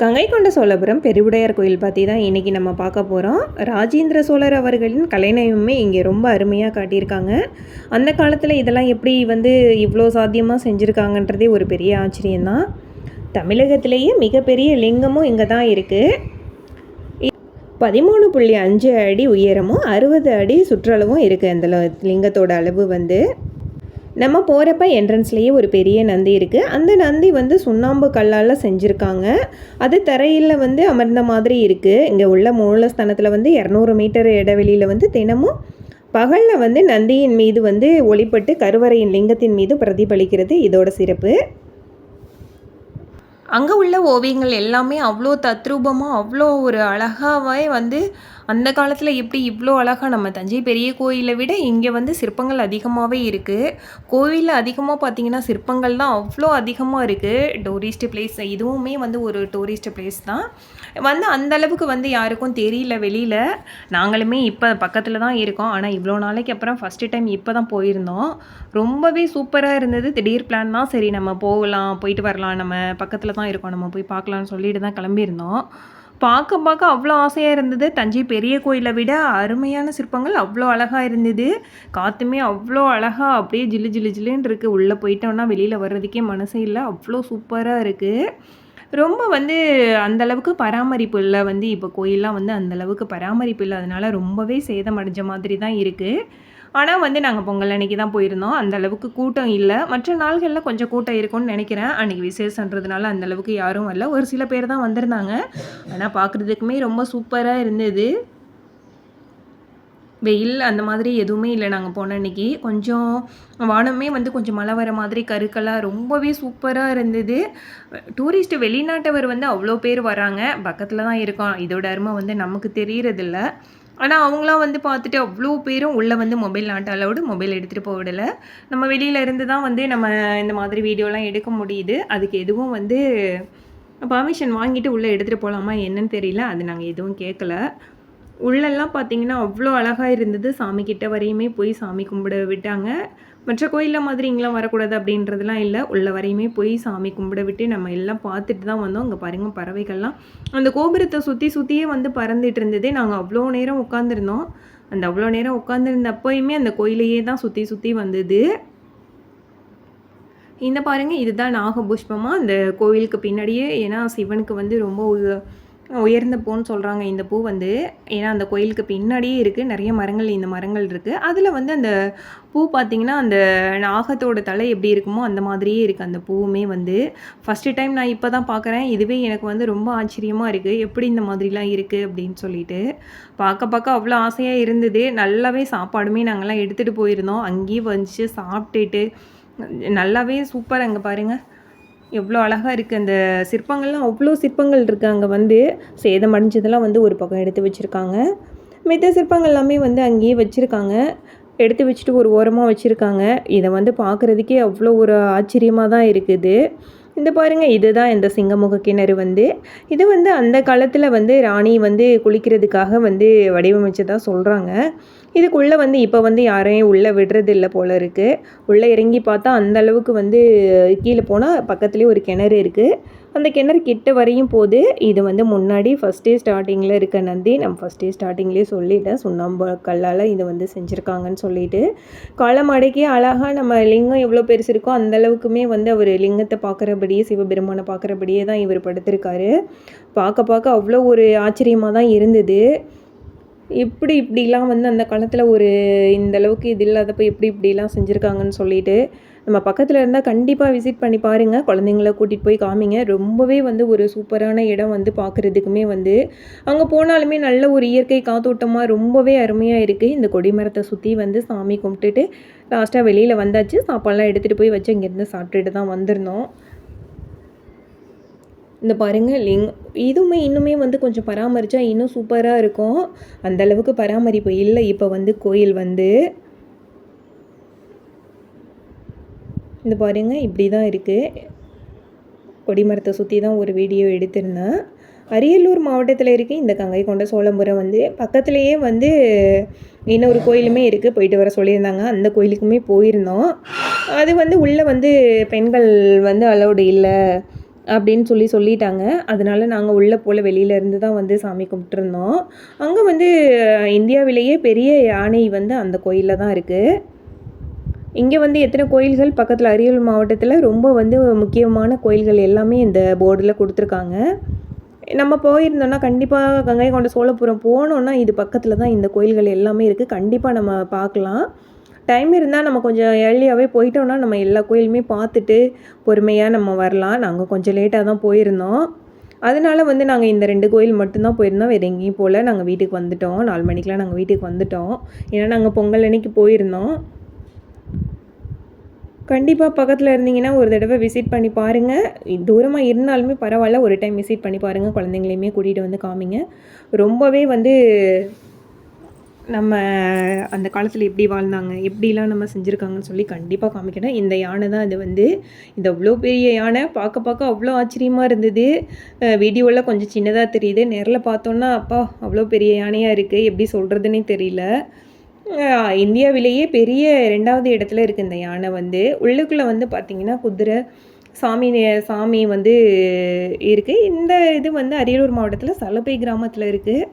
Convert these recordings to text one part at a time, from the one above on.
கங்கை கொண்ட சோழபுரம் பெருவுடையார் கோயில் பற்றி தான் இன்றைக்கி நம்ம பார்க்க போகிறோம் ராஜேந்திர சோழர் அவர்களின் கலைநயமே இங்கே ரொம்ப அருமையாக காட்டியிருக்காங்க. அந்த காலத்தில் இதெல்லாம் எப்படி வந்து இவ்வளோ சாத்தியமாக செஞ்சுருக்காங்கன்றதே ஒரு பெரிய ஆச்சரியம்தான் தமிழகத்திலேயே மிகப்பெரிய லிங்கமும் இங்கே தான் இருக்குது பதிமூணு புள்ளி அஞ்சு அடி உயரமும் அறுபது அடி சுற்றளவும் இருக்குது அந்த லிங்கத்தோட அளவு வந்து. நம்ம போகிறப்ப என்ட்ரன்ஸ்லேயே ஒரு பெரிய நந்தி இருக்குது அந்த நந்தி வந்து சுண்ணாம்பு கல்லால் செஞ்சுருக்காங்க. அது தரையில் வந்து அமர்ந்த மாதிரி இருக்குது இங்கே உள்ள மூலஸ்தானத்தில் வந்து இரநூறு மீட்டர் இடைவெளியில் வந்து தினமும் பகலில் வந்து நந்தியின் மீது வந்து ஒளிப்பட்டு கருவறையின் லிங்கத்தின் மீது பிரதிபலிக்கிறது இதோட சிறப்பு. அங்கே உள்ள ஓவியங்கள் எல்லாமே அவ்வளோ தத்ரூபமாக அவ்வளோ ஒரு அழகாகவே வந்து அந்த காலத்தில் எப்படி இவ்வளோ அழகாக நம்ம தஞ்சை பெரிய கோயிலை விட இங்கே வந்து சிற்பங்கள் அதிகமாகவே இருக்குது கோவிலில் அதிகமாக பார்த்தீங்கன்னா சிற்பங்கள் தான் அவ்வளோ அதிகமாக இருக்குது டூரிஸ்ட் பிளேஸ் இதுவுமே வந்து ஒரு டூரிஸ்ட் பிளேஸ் தான். வந்து அந்த அளவுக்கு வந்து யாருக்கும் தெரியல வெளியில். நாங்களுமே இப்போ பக்கத்தில் தான் இருக்கோம். ஆனால் இவ்வளோ நாளைக்கு அப்புறம் ஃபஸ்ட்டு டைம் இப்போ தான் போயிருந்தோம். ரொம்பவே சூப்பராக இருந்தது. திடீர் பிளான் தான் சரி நம்ம போகலாம் போயிட்டு வரலாம். நம்ம பக்கத்தில் தான் இருக்கோம். நம்ம போய் பார்க்கலாம்னு சொல்லிட்டு தான் கிளம்பியிருந்தோம். பார்க்க பார்க்க அவ்வளோ ஆசையாக இருந்தது. தஞ்சை பெரிய கோயிலை விட அருமையான சிற்பங்கள் அவ்வளோ அழகாக இருந்தது. காற்றுமே அவ்வளோ அழகாக அப்படியே ஜில்லு ஜில்லு ஜில்லுன்னு இருக்குது உள்ளே போயிட்டோன்னா வெளியில் வர்றதுக்கே மனசே இல்லை. அவ்வளோ சூப்பராக இருக்குது ரொம்ப வந்து அந்தளவுக்கு பராமரிப்பு இல்லை. வந்து இப்போ கோயிலெலாம் வந்து அந்தளவுக்கு பராமரிப்பு இல்லை. அதனால் ரொம்பவே சேதம் அடைஞ்ச மாதிரி தான் இருக்குது ஆனால் வந்து நாங்கள் பொங்கல் அன்னைக்கு தான் போயிருந்தோம். அந்த அளவுக்கு கூட்டம் இல்லை. மற்ற நாள்களில் கொஞ்சம் கூட்டம் இருக்கும்னு நினைக்கிறேன். அன்றைக்கி விசேஷன்றதுனால அந்த அளவுக்கு யாரும் வரல. ஒரு சில பேர் தான் வந்திருந்தாங்க. ஆனால் பார்க்குறதுக்குமே ரொம்ப சூப்பராக இருந்தது. வெயில் அந்த மாதிரி எதுவுமே இல்லை நாங்கள் போன அன்றைக்கி கொஞ்சம் வானமே வந்து கொஞ்சம் மழை வர மாதிரி கருக்கெல்லாம் ரொம்பவே சூப்பராக இருந்தது. டூரிஸ்ட்டு வெளிநாட்டவர் வந்து அவ்வளோ பேர் வராங்க. பக்கத்தில் தான் இருக்கோம். இதோட அருமை வந்து நமக்கு தெரியறதில்ல. ஆனால் அவங்களாம் வந்து பார்த்துட்டு அவ்வளோ பேரும் உள்ளே வந்து மொபைல் நாட் அலவுடு மொபைல் எடுத்துகிட்டு போக விடலை நம்ம வெளியில் இருந்து தான் வந்து நம்ம இந்த மாதிரி வீடியோலாம் எடுக்க முடியுது. அதுக்கு எதுவும் வந்து பர்மிஷன் வாங்கிட்டு உள்ளே எடுத்துகிட்டு போகலாமா என்னன்னு தெரியல. அது நாங்கள் எதுவும் கேட்கல உள்ளெல்லாம் பார்த்தீங்கன்னா அவ்வளோ அழகாக இருந்தது. சாமி கிட்ட வரையுமே போய் சாமி கும்பிட விட்டாங்க. மற்ற கோயிலில் மாதிரி இங்கெல்லாம் வரக்கூடாது அப்படின்றதுலாம் இல்லை. உள்ள வரையுமே போய் சாமி கும்பிட விட்டு நம்ம எல்லாம் பார்த்துட்டு தான் வந்தோம். அங்கே பாருங்கள் பறவைகள்லாம். அந்த கோபுரத்தை சுற்றி சுற்றியே வந்து பறந்துட்டு இருந்ததே நாங்கள் அவ்வளோ நேரம் உட்காந்துருந்தோம் அந்த அவ்வளோ நேரம் உட்காந்துருந்தப்போயுமே அந்த கோயிலையே தான் சுற்றி சுற்றி வந்தது. இந்த பாருங்கள் இதுதான் நாகபுஷ்பமாக அந்த கோவிலுக்கு பின்னாடியே. ஏன்னா சிவனுக்கு வந்து ரொம்ப உயர்ந்த பூன்னு சொல்கிறாங்க இந்த பூ வந்து ஏன்னா அந்த கோயிலுக்கு பின்னாடியே இருக்குது நிறைய மரங்கள் இந்த மரங்கள் இருக்குது அதில் வந்து அந்த பூ பார்த்திங்கன்னா அந்த நாகத்தோட தலை எப்படி இருக்குமோ அந்த மாதிரியே இருக்குது அந்த பூவுமே வந்து ஃபஸ்ட்டு டைம் நான் இப்போ தான் பார்க்குறேன் இதுவே எனக்கு வந்து ரொம்ப ஆச்சரியமாக இருக்குது எப்படி இந்த மாதிரிலாம் இருக்குது அப்படின்னு சொல்லிட்டு. பார்க்க பார்க்க அவ்வளோ ஆசையாக இருந்தது. நல்லாவே சாப்பாடுமே நாங்கள்லாம் எடுத்துகிட்டு போயிருந்தோம். அங்கேயே வந்துச்சு சாப்பிட்டுட்டு நல்லாவே சூப்பர் அங்கே பாருங்கள் எவ்வளோ அழகாக இருக்குது அந்த சிற்பங்கள்லாம் அவ்வளோ சிற்பங்கள் இருக்குது அங்கே வந்து. சேதம் அடைஞ்சதெல்லாம் வந்து ஒரு பக்கம் எடுத்து வச்சுருக்காங்க. மித்த சிற்பங்கள் எல்லாமே வந்து அங்கேயே வச்சுருக்காங்க. எடுத்து வச்சுட்டு ஒரு ஓரமாக வச்சுருக்காங்க. இதை வந்து பார்க்குறதுக்கே அவ்வளோ ஒரு ஆச்சரியமாக தான் இருக்குது. இந்த பாருங்கள் இதுதான் இந்த சிங்கமுக கிணறு வந்து. இது வந்து அந்த காலத்தில் வந்து ராணி வந்து குளிக்கிறதுக்காக வந்து வடிவமைச்சதாக சொல்கிறாங்க இதுக்குள்ளே வந்து இப்போ வந்து யாரையும் உள்ளே விடுறதில்ல போல் இருக்குது உள்ளே இறங்கி பார்த்தா அந்த அளவுக்கு வந்து கீழே போனால் பக்கத்துலேயே ஒரு கிணறு இருக்குது அந்த கிணறு கிட்ட வரையும் போது இது வந்து முன்னாடி ஃபஸ்ட்டே ஸ்டார்டிங்கில் இருக்க நந்தி நம்ம ஃபஸ்ட்டே ஸ்டார்டிங்லேயே சொல்லிட்டேன். சுண்ணாம்பு கல்லால் இதை வந்து செஞ்சுருக்காங்கன்னு சொல்லிட்டு. காலம் அடக்கி அழகாக நம்ம லிங்கம் எவ்வளோ பெருசு இருக்கோ அந்தளவுக்குமே வந்து அவர் லிங்கத்தை பார்க்குறபடியே சிவபெருமானை பார்க்குறபடியே தான் இவர் படுத்திருக்காரு. பார்க்க பார்க்க அவ்வளோ ஒரு ஆச்சரியமாக தான் இருந்தது. எப்படி இப்படிலாம் வந்து அந்த காலத்தில் ஒரு இந்த அளவுக்கு இது இல்லாதப்போ எப்படி இப்படிலாம் செஞ்சுருக்காங்கன்னு சொல்லிட்டு நம்ம பக்கத்தில் இருந்தால் கண்டிப்பாக விசிட் பண்ணி பாருங்கள் குழந்தைங்கள கூட்டிகிட்டு போய் காமிங்க. ரொம்பவே வந்து ஒரு சூப்பரான இடம் வந்து பார்க்குறதுக்குமே வந்து அங்கே போனாலுமே நல்ல ஒரு இயற்கை காத்தோட்டமாக ரொம்பவே அருமையாக இருக்குது இந்த கொடிமரத்தை சுற்றி வந்து சாமி கும்பிட்டுட்டு லாஸ்ட்டாக வெளியில் வந்தாச்சு. சாப்பாடெலாம் எடுத்துகிட்டு போய் வச்சு இங்கேருந்து சாப்பிட்டுட்டு தான் வந்திருந்தோம். இந்த பாருங்கள் லிங் இதுவுமே இன்னுமே வந்து கொஞ்சம் பராமரித்தா இன்னும் சூப்பராக இருக்கும். அந்தளவுக்கு பராமரிப்பு இல்லை இப்போ வந்து கோயில் வந்து. இந்த பாருங்கள் இப்படி தான் இருக்குது கொடிமரத்தை சுற்றி தான் ஒரு வீடியோ எடுத்திருந்தேன். அரியலூர் மாவட்டத்தில் இருக்க இந்த கங்கை கொண்ட சோழபுரம் வந்து பக்கத்துலேயே வந்து இன்னொரு கோயிலுமே இருக்குது போயிட்டு வர சொல்லியிருந்தாங்க. அந்த கோயிலுக்குமே போயிருந்தோம். அது வந்து உள்ளே வந்து பெண்கள் வந்து அலௌடு இல்லை. அப்படின்னு சொல்லி சொல்லிட்டாங்க. அதனால் நாங்கள் உள்ளே போல் வெளியிலேருந்து தான் வந்து சாமி கும்பிட்டுருந்தோம். அங்கே வந்து இந்தியாவிலேயே பெரிய யானை வந்து அந்த கோயிலில் தான் இருக்குது இங்கே வந்து எத்தனை கோயில்கள்? பக்கத்தில் அரியலூர் மாவட்டத்தில் ரொம்ப வந்து முக்கியமான கோயில்கள் எல்லாமே இந்த போர்டில் கொடுத்துருக்காங்க. நம்ம போயிருந்தோம்னா கண்டிப்பாக கங்கை கொண்ட சோழபுரம் போனோன்னா இது பக்கத்தில் தான் இந்த கோயில்கள் எல்லாமே இருக்குது கண்டிப்பாக நம்ம பார்க்கலாம். டைம் இருந்தால் நம்ம கொஞ்சம் ஏர்லியாகவே போயிட்டோம்னா நம்ம எல்லா கோயிலுமே பார்த்துட்டு பொறுமையாக நம்ம வரலாம். நாங்கள் கொஞ்சம் லேட்டாக தான் போயிருந்தோம். அதனால வந்து நாங்கள் இந்த ரெண்டு கோயில் மட்டும்தான் போயிருந்தோம். வேறு எங்கேயும் போகல நாங்கள் வீட்டுக்கு வந்துட்டோம். நாலு மணிக்கெலாம் நாங்கள் வீட்டுக்கு வந்துட்டோம். ஏன்னா நாங்கள் பொங்கல் அன்னைக்கு போயிருந்தோம். கண்டிப்பாக பக்கத்தில் இருந்தீங்கன்னா ஒரு தடவை விசிட் பண்ணி பாருங்கள் தூரமாக இருந்தாலுமே பரவாயில்ல. ஒரு டைம் விசிட் பண்ணி பாருங்கள் குழந்தைங்களையுமே கூட்டிகிட்டு வந்து காமிங்க. ரொம்பவே வந்து நம்ம அந்த காலத்தில் எப்படி வாழ்ந்தாங்க எப்படிலாம் நம்ம செஞ்சுருக்காங்கன்னு சொல்லி கண்டிப்பாக காமிக்கணும். இந்த யானை தான் இது வந்து. இது அவ்வளோ பெரிய யானை பார்க்க பார்க்க அவ்வளோ ஆச்சரியமாக இருந்தது. வீடியோவில் கொஞ்சம் சின்னதாக தெரியுது. நேரில் பார்த்தோன்னா அப்பா அவ்வளோ பெரிய யானையாக இருக்குது எப்படி சொல்கிறதுனே தெரியல. இந்தியாவிலேயே பெரிய ரெண்டாவது இடத்துல இருக்குது இந்த யானை வந்து. உள்ளுக்குள்ளே வந்து பார்த்திங்கன்னா குதிரை சாமி நே- சாமி வந்து இருக்குது இந்த இது வந்து அரியலூர் மாவட்டத்தில் சலப்பை கிராமத்தில் இருக்குது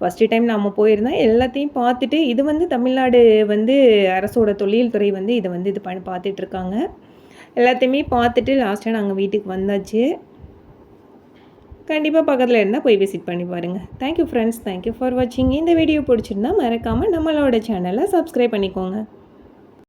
ஃபஸ்ட்டு டைம் நம்ம போயிருந்தோம் எல்லாத்தையும் பார்த்துட்டு இது வந்து தமிழ்நாடு வந்து அரசோட தொழில்துறை வந்து இதை வந்து இது பண்ணி பார்த்துட்ருக்காங்க. எல்லாத்தையுமே பார்த்துட்டு லாஸ்ட்டாக நாங்கள் வீட்டுக்கு வந்தாச்சு. கண்டிப்பாக பக்கத்தில் இருந்தால் போய் விசிட் பண்ணி பாருங்கள் தேங்க்யூ ஃப்ரெண்ட்ஸ் தேங்க்யூ ஃபார் வாட்சிங் இந்த வீடியோ பிடிச்சிருந்தா மறக்காமல் நம்மளோட சேனலை சப்ஸ்கிரைப் பண்ணிக்கோங்க.